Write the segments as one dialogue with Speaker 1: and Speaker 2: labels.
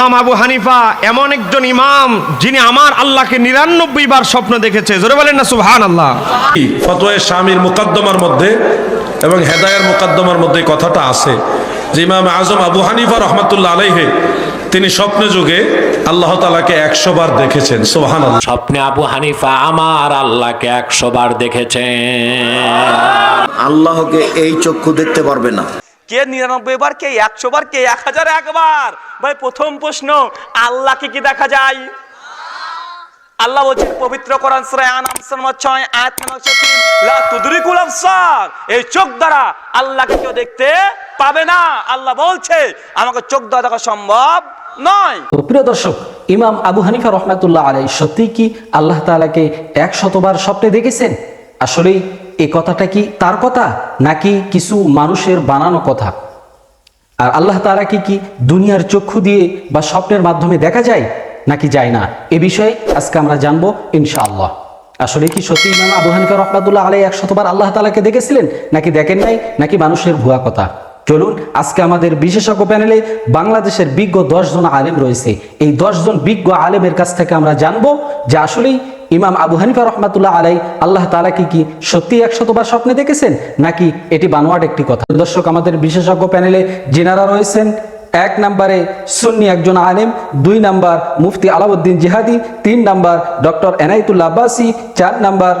Speaker 1: ইমাম আবু হানিফা এমন একজন ইমাম যিনি আমার আল্লাহকে নিরানব্বই বার স্বপ্ন দেখেছে। জোরে বলেন না সুবহান আল্লাহ
Speaker 2: ফতোয় স্বামীর মুকদ্দমার মধ্যে এবং হেদায়ের মুকদ্দমার মধ্যে কথাটা আছে যে ইমাম আজম আবু হানিফা রহমতুল্লাহ আলাইহে তিনি স্বপ্নে যুগে আল্লাহ তালাকে একশো বার দেখেছেন সোহান আল্লাহ
Speaker 3: স্বপ্নে আবু হানিফা আমার আল্লাহকে একশো বার দেখেছেন।
Speaker 4: আল্লাহকে এই চক্ষু দেখতে পারবে না।
Speaker 5: কে নিরানব্বই বার, কে একশো বার, কে এক হাজার একবার? ভাই, প্রথম প্রশ্ন, আল্লাহকে কি দেখা যায়? আল্লাহ বলছেন, পবিত্র কোরআন সূরা আনাম 6 আয়াত নম্বর 6 লা তুদরিকুল আবসার। এই চোখ দ্বারা আল্লাহকে কেউ দেখতে পাবে না। আল্লাহ বলছে, আমাকে চোখ দ্বারা দেখা সম্ভব নয়।
Speaker 6: প্রিয় দর্শক, ইমাম আবু হানিফা রহমাতুল্লাহ আলাই সত্যি কি আল্লাহ তাআলাকে এক শতবার স্বপ্নে দেখেছেন? আসলেই এই কথাটা কি তার কথা? নাকি কিছু মানুষের বানানো কথা? আর আল্লাহ তারা কি কি দুনিয়ার চক্ষু দিয়ে বা স্বপ্নের মাধ্যমে দেখা যায়, নাকি যায় না? এ বিষয়ে আজকে আমরা জানব ইনশাআল্লাহ। আসলে কি সত্যি ইমাম আবু হানিফা রহমাতুল্লাহ আলাই একশতবার আল্লাহ তালাকে দেখেছিলেন, নাকি দেখেন নাই, নাকি মানুষের ভুয়া কথা? চলুন, আজকে আমাদের বিশেষজ্ঞ প্যানেলে বাংলাদেশের বিজ্ঞ দশ জন আলেম রয়েছে। এই দশ জন বিজ্ঞ আলেমের কাছ থেকে আমরা জানব যে আসলেই ইমাম আবু হানিফা রহমাতুল্লাহ আলাই আল্লাহ তালা কি কি সত্যি একশতবার স্বপ্নে দেখেছেন, নাকি এটি বানোয়াট একটি কথা? দর্শক, আমাদের বিশেষজ্ঞ প্যানেলে জেনারা রয়েছেন, এক নম্বরে সুন্নি একজন আলেম, দুই নাম্বার মুফতি আলাউদ্দিন জিহাদি, তিন নাম্বার ডক্টর এনায়তুল্লা আব্বাসি, চার নাম্বার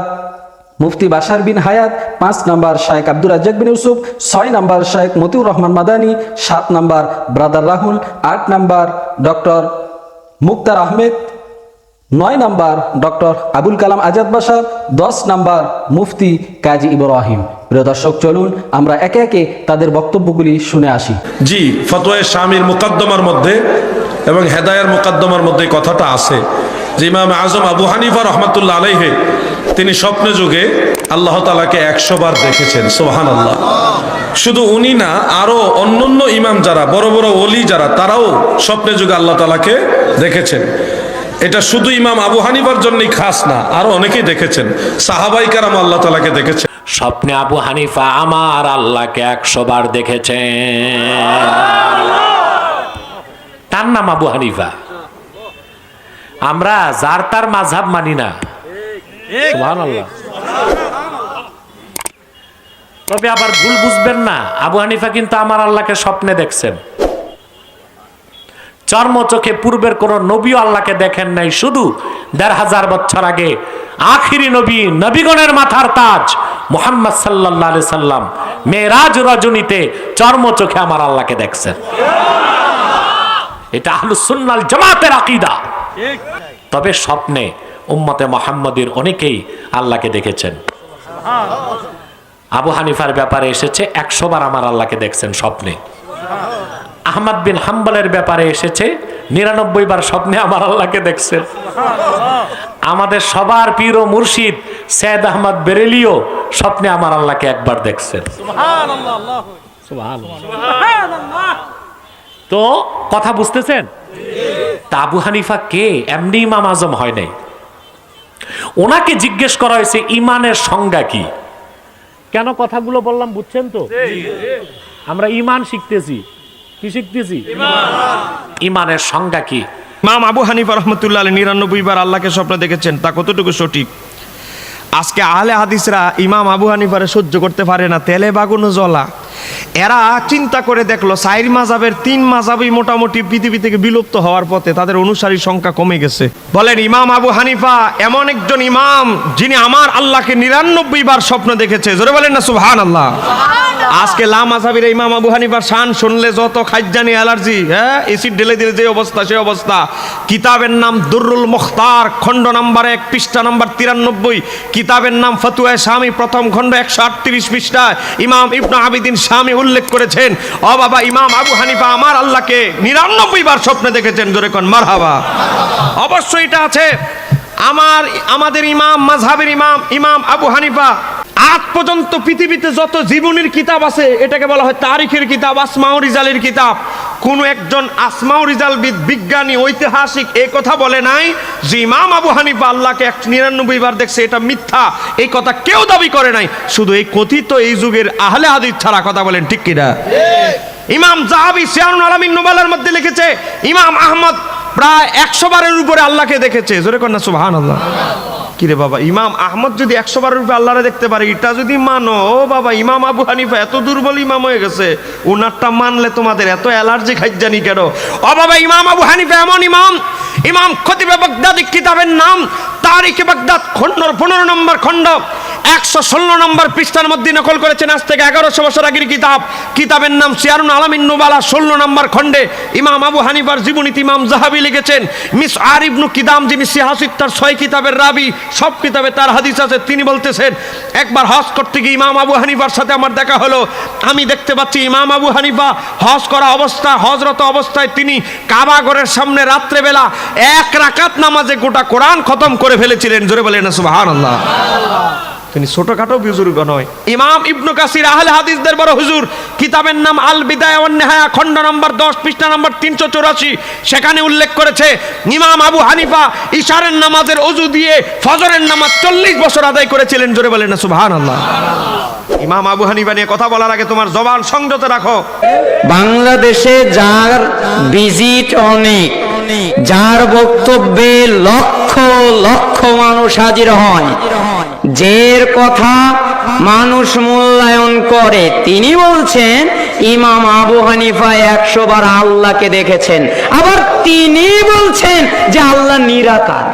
Speaker 6: মুফতি বাশার বিন হায়াত, পাঁচ নাম্বার শায়েক আব্দুর রাজ্জাক বিন ইউসুফ, ছয় নাম্বার শায়েক মতিউর রহমান মাদানী, সাত নাম্বার ব্রাদার রাহুল, আট নাম্বার ডক্টর মুক্তার আহমেদ, নয় নাম্বার ডক্টর আবুল কালাম আজাদ বাসার দশ নাম্বার মুফতি কাজী ইব্রাহিম। প্রিয় দর্শক, চলুন আমরা একে একে তাদের বক্তব্যগুলি শুনে আসি।
Speaker 2: জি ফতোয় স্বামীর মুকদ্দমার মধ্যে এবং হেদায়ের মুকদ্দমার মধ্যে কথাটা আছে যে ইমাম আজম আবু হানিফা রহমতুল্লাহ আলাইহে তিনি স্বপ্নে যুগে আল্লাহ তালাকে একশো বার দেখেছেন সোহান আল্লাহ শুধু উনি না, আরও অন্যান্য ইমাম যারা, বড় বড় অলি যারা, তারাও স্বপ্নে যুগে আল্লাহ তালাকে দেখেছেন। এটা শুধু ইমাম আবু হানিফার জন্যই খাস না, আরও অনেকেই দেখেছেন। সাহাবাই কারাম আল্লাহ তালাকে দেখেছেন।
Speaker 3: স্বপ্নে আবু হানিফা আমার আল্লাহকে একশো বার দেখেছেন। তার নাম আবু হানিফা। আমরা যার তার মাঝহাব মানি না। তবে আবার ভুল বুঝবেন না আবু হানিফা কিন্তু আমার আল্লাহকে স্বপ্নে দেখছেন। চর্ম চোখে পূর্বের কোন নবীও আল্লাহকে দেখেন নাই শুধু দেড় হাজার বছর আগে আখিরি নবী নবীগণের মাথার তাজ মোহাম্মদ সাল্লাহ সাল্লাম মেয়েরাজ রজনীতে চর্ম চোখে আমার আল্লাহকে দেখছেন। এটা আহলুসুন্নাল জামাতের আকিদা। তবে স্বপ্নে উম্মতে মোহাম্মদের অনেকেই আল্লাহকে দেখেছেন। আবু হানিফার ব্যাপারে এসেছে, একশো বার আমার আল্লাহকে দেখছেন স্বপ্নে। আহমদ বিন হাম্বলের ব্যাপারে এসেছে, নিরানব্বই বার স্বপ্নে আমার আল্লাহকে দেখছেন। আমাদের সবার পীর ও মুর্শিদ সৈয়দ আহমদ বেরেলিও স্বপ্নে আমার আল্লাহকে একবার দেখছেন। তো কথা বুঝতেছেন? তা আবু হানিফা কে? এমনি ইমাম আজম হয় নাই। ওনাকে জিজ্ঞেস করা হয়েছে ইমানের সংজ্ঞা কি? কেন কথাগুলো বললাম বুঝছেন তো? আমরা ইমান শিখতেছি। কি শিখতেছি? ইমানের সংজ্ঞা কি?
Speaker 1: মাম আবু হানিফা রহমতুল্লাহ নিরানব্বই বার আল্লাহকে স্বপ্ন দেখেছেন তা কতটুকু সঠিক? আজকে আহলে হাদিসরা ইমাম আবু হানিফারে সহ্য করতে পারে না, তেলে বাগুনো জলা এরা চিন্তা করে দেখল সাইর মাজাবের তিন মাজাবই মোটামুটি পৃথিবী থেকে বিলুপ্ত হওয়ার পথে তাদের অনুসারীর সংখ্যা কমে গেছে। বলেন, ইমাম আবু হানিফা এমন একজন ইমাম যিনি আমার আল্লাহকে নিরানব্বই বার স্বপ্ন দেখেছে। জোরে বলেন না সুবহান আল্লাহ আজকে লা মাঝাবির ইমাম আবু হানিফার শান শুনলে যত খাইজানি অ্যালার্জি হ্যাঁ এসিড ঢেলে দিলে যে অবস্থা, সে অবস্থা। কিতাবের নাম দুরুল মুখতার, খণ্ড নাম্বার এক, পৃষ্ঠা নাম্বার তিরানব্বই। কিতাবের নাম ফতুয়া স্বামী প্রথম খণ্ড একশো আটত্রিশ পৃষ্ঠায় ইমাম ইবনু আবিদিন স্বামী উল্লেখ করেছেন, অ বাবা, ইমাম আবু হানিফা আমার আল্লাহকে নিরানব্বই বার স্বপ্নে দেখেছেন, জোরে কোন, মারহাবা। অবশ্যই এটা আছে, আমার, আমাদের ইমাম মাঝহাবের ইমাম ইমাম আবু হানিফা আজ পর্যন্ত পৃথিবীতে যত জীবনীর কিতাব আছে, এটাকে বলা হয় তারিখের কিতাব আসমাউ রিজালের কিতাব। কোন একজন আসমাউ রিজাল বিজ্ঞানী, ঐতিহাসিক এই কথা বলে নাই যে ইমাম আবু হানিফা আল্লাহকে এক নিরানব্বই বার দেখছে, এটা মিথ্যা। এই কথা কেউ দাবি করে নাই। শুধু এই কথিত এই যুগের আহলে হাদিস ছাড়া কথা বলেন, ঠিক কিনা? ইমাম জাহাবি সিয়ানুল আলামিন নোবেলের মধ্যে লিখেছে, ইমাম আহমদ প্রায় একশো বারের উপরে আল্লাহকে দেখেছে। জোরে কন্যা সুবহান আল্লাহ কিরে বাবা, ইমাম আহমদ যদি একশো বারো রূপে আল্লাহরে দেখতে পারে, এটা যদি মানো, ও বাবা, ইমাম আবু হানিফা এত দুর্বল ইমাম হয়ে গেছে ওনারটা মানলে তোমাদের এত অ্যালার্জি খাইজানি কেন? ও বাবা, ইমাম আবু হানিফা এমন ইমাম ইমাম খতিবে বাগদাদি কিতাবের নাম, তারিখে বাগদাদ খন্ড পনেরো নম্বর খণ্ড একশো ষোলো নম্বর পৃষ্ঠার মধ্যে নকল করেছেন আজ থেকে এগারোশো বছর আগের কিতাব। কিতাবের নাম সিয়ারুন আলামিন নুবালা, ষোলো নম্বর খণ্ডে ইমাম আবু হানিফার জীবনীতি ইমাম জাহাবি লিখেছেন, মিস আরিবনু কিদাম যিনি সিহাসিদ তার ছয় কিতাবের রাবি, সব কিতাবে তার হাদিস আছে, তিনি বলতেছেন, একবার হজ করতে গিয়ে ইমাম আবু হানিফার সাথে আমার দেখা হলো, আমি দেখতে পাচ্ছি ইমাম আবু হানিফা হজ করা অবস্থা, হজরত অবস্থায় তিনি কাবা ঘরের সামনে রাত্রেবেলা এক রাকাত নামাজে গোটা কোরআন খতম করে ফেলেছিলেন, জোরে বলেন সুবহানাল্লাহ। তিনি ছোটখাটো বুজুর্গ নয়। ইমাম ইবনু কাসির আহলে হাদিসদের বড় হুজুর। কিতাবের নাম আল বিদায় নেহায়া, খণ্ড নম্বর দশ, পৃষ্ঠা নম্বর তিনশো চৌরাশি। সেখানে উল্লেখ করেছে, ইমাম আবু হানিফা ইশারের নামাজের অজু দিয়ে ফজরের নামাজ চল্লিশ বছর আদায় করেছিলেন, জোরে বলেন সুবহান আল্লাহ ইমাম আবু হানিফা নিয়ে কথা বলার আগে তোমার জবান সংযত রাখো।
Speaker 7: বাংলাদেশে যার ভিজিট অনেক যার বক্তব্যে লক্ষ লক্ষ মানুষ হাজির হয়। যের কথা মানুষ মূল্যায়ন করে। তিনি বলছেন, ইমাম আবু হানিফা একশো বার আল্লাহকে দেখেছেন। আবার তিনি বলছেন যে আল্লাহ নিরাকার।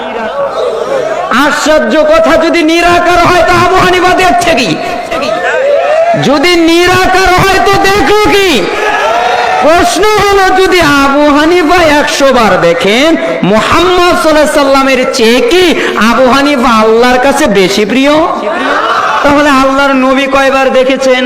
Speaker 7: আশ্চর্য কথা, যদি নিরাকার হয় তা আবু হানিফা দেখছে কি? যদি নিরাকার হয় তো দেখো কি? প্রশ্ন হলো যদি আবু হানিফা একশো বার দেখেন, মোহাম্মদ সাল্লাহ সাল্লামের চেয়ে কি আবু হানিফা আল্লাহর কাছে বেশি প্রিয়? তাহলে আল্লাহর নবী কয়বার দেখেছেন?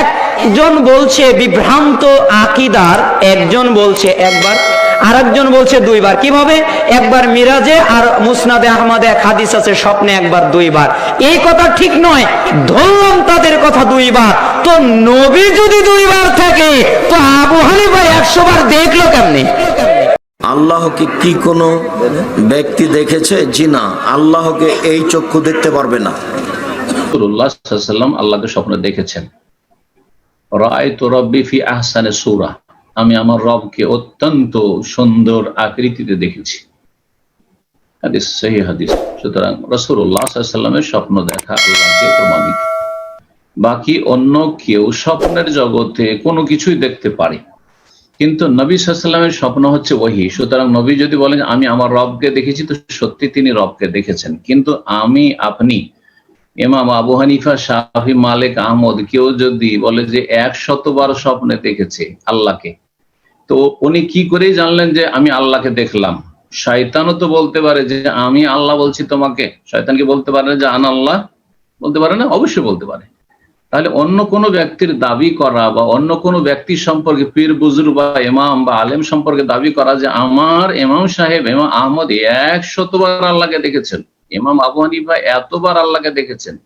Speaker 7: একজন বলছে বিভ্রান্ত আকিদার, একজন বলছে একবার। আর একজন বলছে দুইবার। কীভাবে? একবার মিরাজে আর মুসনাদে আহমদে এক হাদিস আছে স্বপ্নে একবার দুইবার। এই কথা ঠিক নয় ধরলাম তাদের কথা দুইবার। তো নবী যদি দুইবার থাকে তো আবু হানিফা একশো বার দেখল কেমনি?
Speaker 4: আল্লাহকে কি কোনো ব্যক্তি দেখেছে? জি না আল্লাহকে এই চক্ষু দেখতে পারবে না।
Speaker 8: রাসূলুল্লাহ সাল্লাল্লাহু আলাইহি ওয়াসাল্লাম আল্লাহকে স্বপ্নে দেখেছেন। রাআইতু রাব্বি ফি আহসানি সূরা। আমি আমার রবকে অত্যন্ত সুন্দর আকৃতিতে দেখেছি। সুতরাং ওয়াসাল্লামের স্বপ্ন দেখা প্রমাণিত। বাকি অন্য কেউ স্বপ্নের জগতে কোনো কিছুই দেখতে পারে। কিন্তু নবী সাল্লামের স্বপ্ন হচ্ছে ওহি। সুতরাং নবী যদি বলেন, আমি আমার রবকে দেখেছি, তো সত্যি তিনি রবকে দেখেছেন। কিন্তু আমি, আপনি এমাম আবু হানিফা শাহি মালিক, আহমদ, কেউ যদি বলে যে এক শতবার স্বপ্নে দেখেছে আল্লাহকে তো উনি কি করেই জানলেন যে আমি আল্লাহকে দেখলাম? শয়তানও তো বলতে পারে যে আমি আল্লাহ বলছি তোমাকে। শয়তানকে বলতে পারে যে আন আল্লাহ? বলতে পারে না? অবশ্যই বলতে পারে। তাহলে অন্য কোনো ব্যক্তির দাবি করা বা অন্য কোনো ব্যক্তি সম্পর্কে পীর বুজুর বা এমাম বা আলেম সম্পর্কে দাবি করা যে আমার এমাম সাহেব, ইমাম আহমদ এক শতবার আল্লাহকে দেখেছেন। এমাম আবু হানিফা এতবার আল্লাহকে দেখেছেন।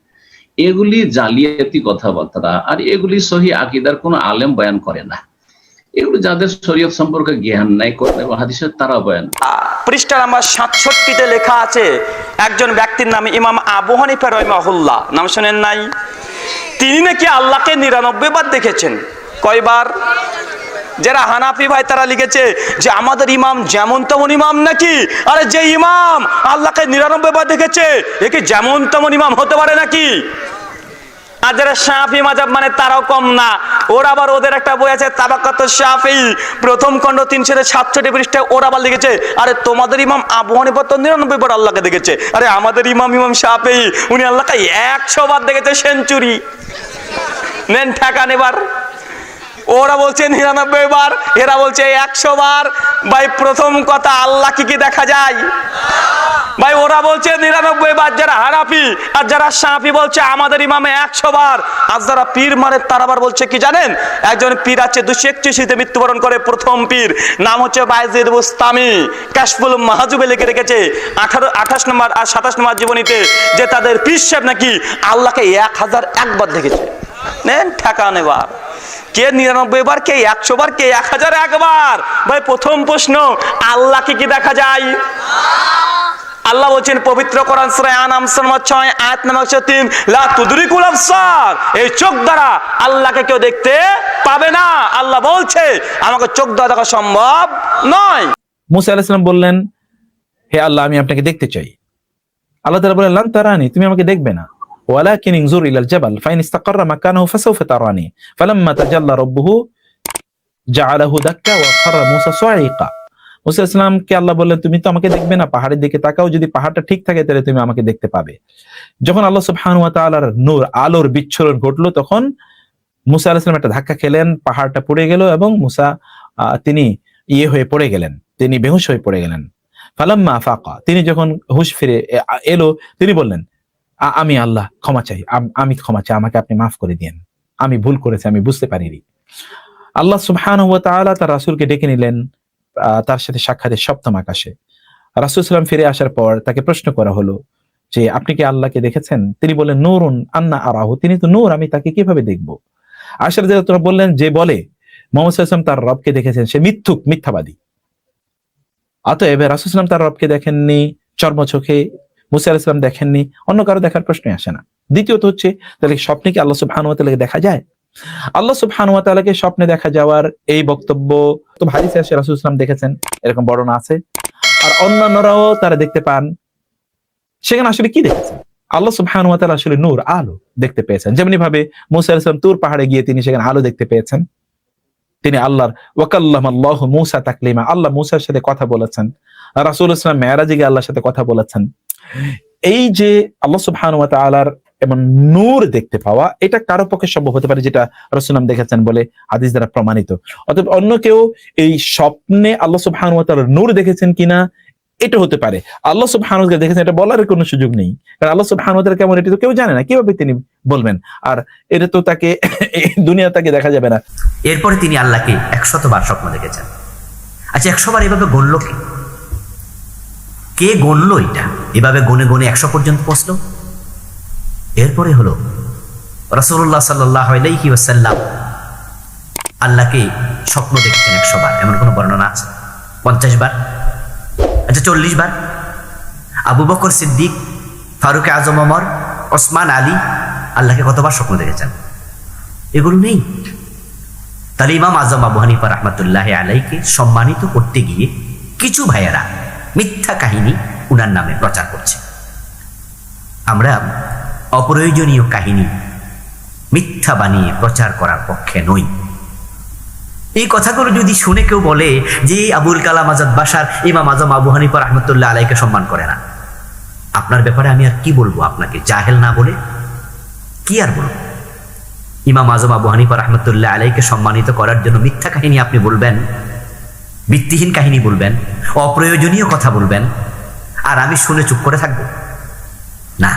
Speaker 8: এগুলি জালিয়াতি কথাবার্তা আর এগুলি সহি আকিদার কোনো আলেম বয়ান করে না। এগুলো যাদের শরীয়ত সম্পর্কে জ্ঞান নাই, কোরআন এবং তারা বয়ান
Speaker 5: পৃষ্ঠা নাম্বার সাতষট্টিতে লেখা আছে, একজন ব্যক্তির নাম ইমাম আবু হানিফা রহমাহুল্লাহ। নাম শোনেন নাই? তিনি নাকি আল্লাহকে নিরানব্বই বার দেখেছেন। কয়বার? যারা হানাফি ভাই, তারা লিখেছে যে, আমাদের ইমাম যেমন তেমন ইমাম নাকি? আরে যে ইমাম আল্লাহকে নিরানব্বই বার দেখেছে একে যেমন তেমন ইমাম হতে পারে নাকি? আর যারা শাফি মাজাব মানে তারাও কম না। ওর আবার ওদের একটা বই আছে তাবাকাত শাফি। প্রথম খণ্ড তিনশো সাতষট্টি পৃষ্ঠায় ওরা আবার লিখেছে, আরে তোমাদের ইমাম আবু হানিফা তো নিরানব্বই বার আল্লাহকে দেখেছে। আরে আমাদের ইমাম ইমাম শাফি, উনি আল্লাহকে একশো বার দেখেছে সেঞ্চুরি। নেন ঠেকান নেবার ওরা বলছে নিরানব্বই বার, এরা বলছে একশো বার। ভাই, প্রথম কথা, আল্লাহ কি কি দেখা যায়? ভাই, ওরা বলছে নিরানব্বই বার যারা হারাপি আর যারা সাফি বলছে আমাদের ইমামে একশো বার। আর যারা পীর মানে তারা আবার বলছে কি জানেন? একজন পীর আছে দুশো একচল্লিশে মৃত্যুবরণ করে প্রথম পীর। নাম হচ্ছে বাইজিদ বুস্তামি। কাশফুল মাহাজুবে লিখে রেখেছে আঠারো, আঠাশ নম্বর আর সাতাশ নম্বর জীবনীতে যে তাদের পীর সাহেব নাকি আল্লাহকে এক হাজার একবার দেখেছে। কে নিরানব্বই বার, কে একশো বার, কে এক হাজার একবার ভাই, প্রথম প্রশ্ন, আল্লাহকে কি দেখা যায়? আল্লাহ বলছেন, পবিত্র কোরআন আনাম নম্বর 6 আয়াত নম্বর 103 লা তুদরিকুল আবসার। এই চোখ দ্বারা আল্লাহকে কেউ দেখতে পাবে না। আল্লাহ বলছে, আমাকে চোখ দ্বারা দেখা সম্ভব নয়।
Speaker 9: মুসা আলাহিসাম বললেন, হে আল্লাহ, আমি আপনাকে দেখতে চাই। আল্লাহ তাআলা বললেন, লান তারানি, তুমি আমাকে দেখবে না। ولكن انظر الى الجبل فان استقر مكانه فسوف تراني فلما تجلى ربه جعله دكا وخر موسى صعيقا মুসা ইসলামকে আল্লাহ বললেন তুমি তো আমাকে দেখবে না পাহাড়ের দিকে তাকাও যদি পাহাড়টা ঠিক থাকে তাহলে তুমি আমাকে দেখতে পাবে যখন আল্লাহ সুবহানাহু ওয়া তাআলার নূর আলোর বিচ্ছুরণ ঘটলো তখন মুসা আলাইহিস সালাম একটা ধাক্কা খেলেন পাহাড়টা পড়ে গেল এবং মুসা আহ, তিনি ইয়ে হয়ে পড়ে গেলেন তিনি বেহুশ হয়ে পড়ে গেলেন ফালাম্মা ফাকা তিনি যখন হুশ ফিরে এ- আ- এলো তিনি বললেন "আ- আমি আল্লাহ, ক্ষমা চাই। আমি ক্ষমা চাই, আমাকে আপনি মাফ করে দিয়েন। আমি ভুল করেছি, আমি বুঝতে পারিনি। আল্লাহ সুবহানাহু ওয়া তাআলা তার রাসূলকে ডেকে নিলেন তার সাথে সাক্ষাতের সপ্তম আকাশে। রাসূল সাল্লাম ফিরে আসার পর তাকে প্রশ্ন করা হলো যে, আপনি কি আল্লাহকে দেখেছেন? তিনি বললেন, নূরুন আন্না আরাহু। তিনি তো নূর, আমি তাকে কীভাবে দেখব? আশার তোরা বললেন, যে বলে, মোহাম্মদ সাল্লাম তার রবকে দেখেছেন, সে মিথ্যুক, মিথ্যাবাদী। অতএব রাসুল রাসুসলাম তার রবকে দেখেননি চর্ম মুসা আলাইসলাম দেখেননি, অন্য কারও দেখার প্রশ্নই আসে না। দ্বিতীয়ত হচ্ছে, তাহলে স্বপ্নে কি আল্লাহ সুবহানুয়াতালাকে দেখা যায়? আল্লাহ সুবহানুয়াতালাকে স্বপ্নে দেখা যাওয়ার এই বক্তব্য তো হাদিসে আসে রাসুসলাম দেখেছেন, এরকম বর্ণনা আছে। আর অন্যান্যরাও তারা দেখতে পান। সেখানে আসলে কি দেখেছেন? আল্লাহ সুবহানুয়াতালা আসলে নূর, আলো দেখতে পেয়েছেন। যেমনি ভাবে মুসা আলাইসলাম তুর পাহাড়ে গিয়ে তিনি সেখানে আলো দেখতে পেয়েছেন। তিনি আল্লাহর ওয়াকাল্লাম আল্লাহ মুসা তাকলিমা, আল্লাহ মুসার সাথে কথা বলেছেন। রাসুল ইসলাম মেয়ারাজে গিয়ে আল্লাহর সাথে কথা বলেছেন। এই যে আল্লাহ সুবহান ওয়া তাআলার এমন নূর দেখতে পাওয়া, এটা কারও পক্ষে সম্ভব হতে পারে যেটা রসুলাম দেখেছেন বলে হাদিস দ্বারা প্রমাণিত। অতএব অন্য কেউ এই স্বপ্নে আল্লাহ সুবহান ওয়া তাআলার নূর দেখেছেন কিনা, এটা হতে পারে। আল্লাহ সুবহান তাআলা দেখেছেন, এটা বলার কোনো সুযোগ নেই। কারণ আল্লাহ সুবহান তাআলা কেমন, এটা তো কেউ জানে না। কীভাবে তিনি বলবেন? আর এটা তো তাকে দুনিয়া তাকে দেখা যাবে না।
Speaker 10: এরপরে তিনি আল্লাহকে একশত বার স্বপ্ন দেখেছেন। আচ্ছা একশো বার এভাবে গণল কে? কে গণলো এটা? এভাবে গনে গনে একশো পর্যন্ত পৌঁছলো? এরপরে হলো রসুল্লাহ সাল্লাহ আল্লাহকে স্বপ্ন দেখতেন একশো বার। এমন কোনো বর্ণনা আছে? পঞ্চাশ বার? আচ্ছা চল্লিশ বার? আবু বকর সিদ্দিক, ফারুক আজম, ওমর, ওসমান, আলী আল্লাহকে কতবার স্বপ্ন দেখেছেন? এগুলো নেই। তাহলে ইমাম আজম আবু হানিফা রহমতুল্লাহ আলাইকে সম্মানিত করতে গিয়ে কিছু ভাইয়েরা মিথ্যা কাহিনী উনার নামে প্রচার করছে। আমরা অপ্রয়োজনীয় কাহিনী মিথ্যা বানিয়ে প্রচার করার পক্ষে নই। এই কথাগুলো যদি শুনে কেউ বলে যে আবুল কালাম আজাদ বাসার ইমাম আজম আবু হানিফা রহমতুল্লাহ আলাইকে সম্মান করে না, আপনার ব্যাপারে আমি আর কি বলব আপনাকে, জাহেল না বলে? কি আর বলব? ইমাম আজম আবু হানিফা রহমতুল্লাহ আলাইকে সম্মানিত করার জন্য মিথ্যা কাহিনী আপনি বলবেন? ভিত্তিহীন কাহিনী বলবেন, অপ্রয়োজনীয় কথা বলবেন, আর আমি শুনে চুপ করে থাকব। না,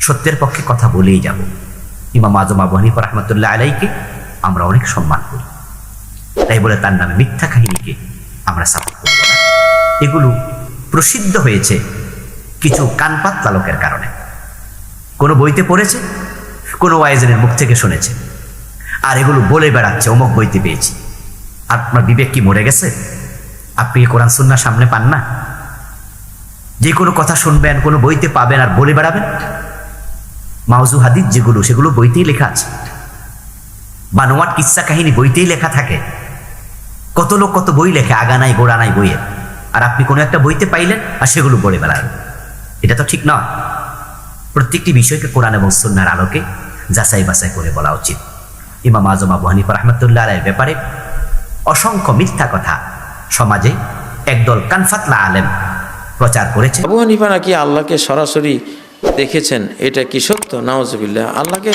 Speaker 10: সত্যের পক্ষে কথা বলেই যাব। ইমাম আজম আবু হানিফা রহমতুল্লাহ আলাইকে আমরা অনেক সম্মান করি। তাই বলে তার নামে মিথ্যা কাহিনীকে আমরা সাপোর্ট করব না। এগুলো প্রসিদ্ধ হয়েছে কিছু কানপাত লালকের কারণে। কোনো বইতে পড়েছে, কোনো ওয়াইজেনের মুখ থেকে শুনেছে, আর এগুলো বলে বেড়াচ্ছে, অমুক বইতে পেয়েছি। আপনার বিবেক কি মরে গেছে? আপনি কোরআন সুন্না সামনে পান না? যে কোনো কথা শুনবেন, কোনো বইতে পাবেন আর বলে বেড়াবেন? মাউজু হাদিদ যেগুলো, সেগুলো বইতেই লেখা আছে। বানোয়াট কিচ্ছা কাহিনী বইতেই লেখা থাকে। কত লোক কত বই লেখে, আগা নাই, গোড়া নাই বইয়ে আর আপনি কোনো একটা বইতে পাইলেন আর সেগুলো বলে বেড়ালেন এটা তো ঠিক নয়। প্রত্যেকটি বিষয়কে কোরআন এবং সুন্নার আলোকে যাচাই বাছাই করে বলা উচিত। ইমাম আজম আবু হানিফা রহমতুল্লাহ ব্যাপারে অসংখ্য মিথ্যা কথা। সমাজে একদল কানফাতলা আলেম প্রচার করেছে।
Speaker 11: আবু হানিফা নাকি আল্লাহকে সরাসরি দেখেছেন, এটা কি সত্য? নাওজবিল্লাহ আল্লাহকে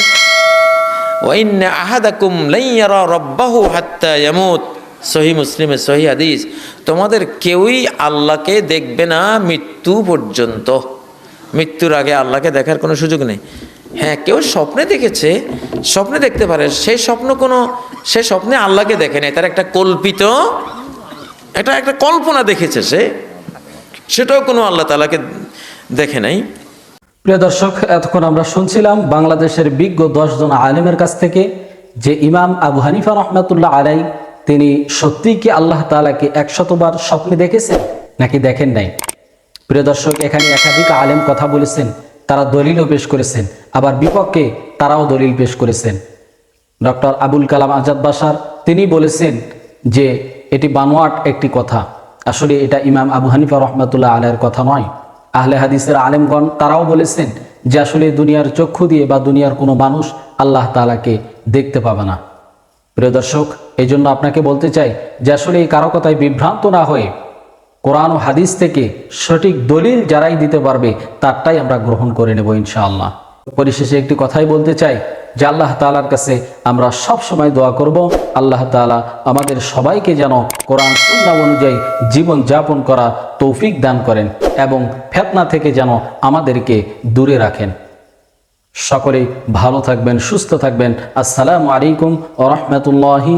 Speaker 11: ওয়াইন্না আহাদাকুম লাইয়ারা রব্বাহু হাত্তা ইয়ামুত। সহি মুসলিমে সহি হাদিস, তোমাদের কেউই আল্লাহকে দেখবে না মৃত্যু পর্যন্ত। মৃত্যুর আগে আল্লাহকে দেখার কোনো সুযোগ নেই। হ্যাঁ কেউ স্বপ্নে দেখেছে, স্বপ্নে দেখতে পারে। সেই স্বপ্ন কোনো, সে স্বপ্নে আল্লাহকে দেখে নাই, তার একটা কল্পিত এটা একটা কল্পনা দেখেছে সে। সেটাও কোনো আল্লাহ তালাকে দেখে নাই।
Speaker 6: প্রিয় দর্শক, এতক্ষণ আমরা শুনছিলাম বাংলাদেশের বিজ্ঞ দশজন আলেমের কাছ থেকে যে ইমাম আবু হানিফা রহমাতুল্লাহ আলাই, তিনি সত্যিই কি আল্লাহ তালাকে একশতবার স্বপ্নে দেখেছেন নাকি দেখেন নাই? প্রিয় দর্শক, এখানে একাধিক আলেম কথা বলেছেন। তারা দলিলও পেশ করেছেন। আবার বিপক্ষে তারাও দলিল পেশ করেছেন। ডক্টর আবুল কালাম আজাদ বাসার তিনি বলেছেন যে এটি বানোয়াট একটি কথা। আসলে এটা ইমাম আবু হানিফা রহমতুল্লাহ আলের কথা নয়। আহলে হাদিসের আলেমগণ তারাও বলেছেন যে আসলে দুনিয়ার চক্ষু দিয়ে বা দুনিয়ার কোনো মানুষ আল্লাহ তালাকে দেখতে পাবে না। প্রিয় দর্শক এই আপনাকে বলতে চাই যে আসলে এই কারও কথায় বিভ্রান্ত না হয়ে কোরআন ও হাদিস থেকে সঠিক দলিল যারাই দিতে পারবে, তারটাই আমরা গ্রহণ করে নেব ইনশাআল্লাহ। পরিশেষে একটি কথাই বলতে চাই, যে আল্লাহ তালার কাছে আমরা সব সময় দোয়া করব, আল্লাহ তালা আমাদের সবাইকে যেন কোরআন সুন্নাহ অনুযায়ী জীবন যাপন করা তৌফিক দান করেন এবং ফেতনা থেকে যেন আমাদেরকে দূরে রাখেন। সকলেই ভালো থাকবেন, সুস্থ থাকবেন। আসসালামু আলাইকুম ও রহমতুল্লাহি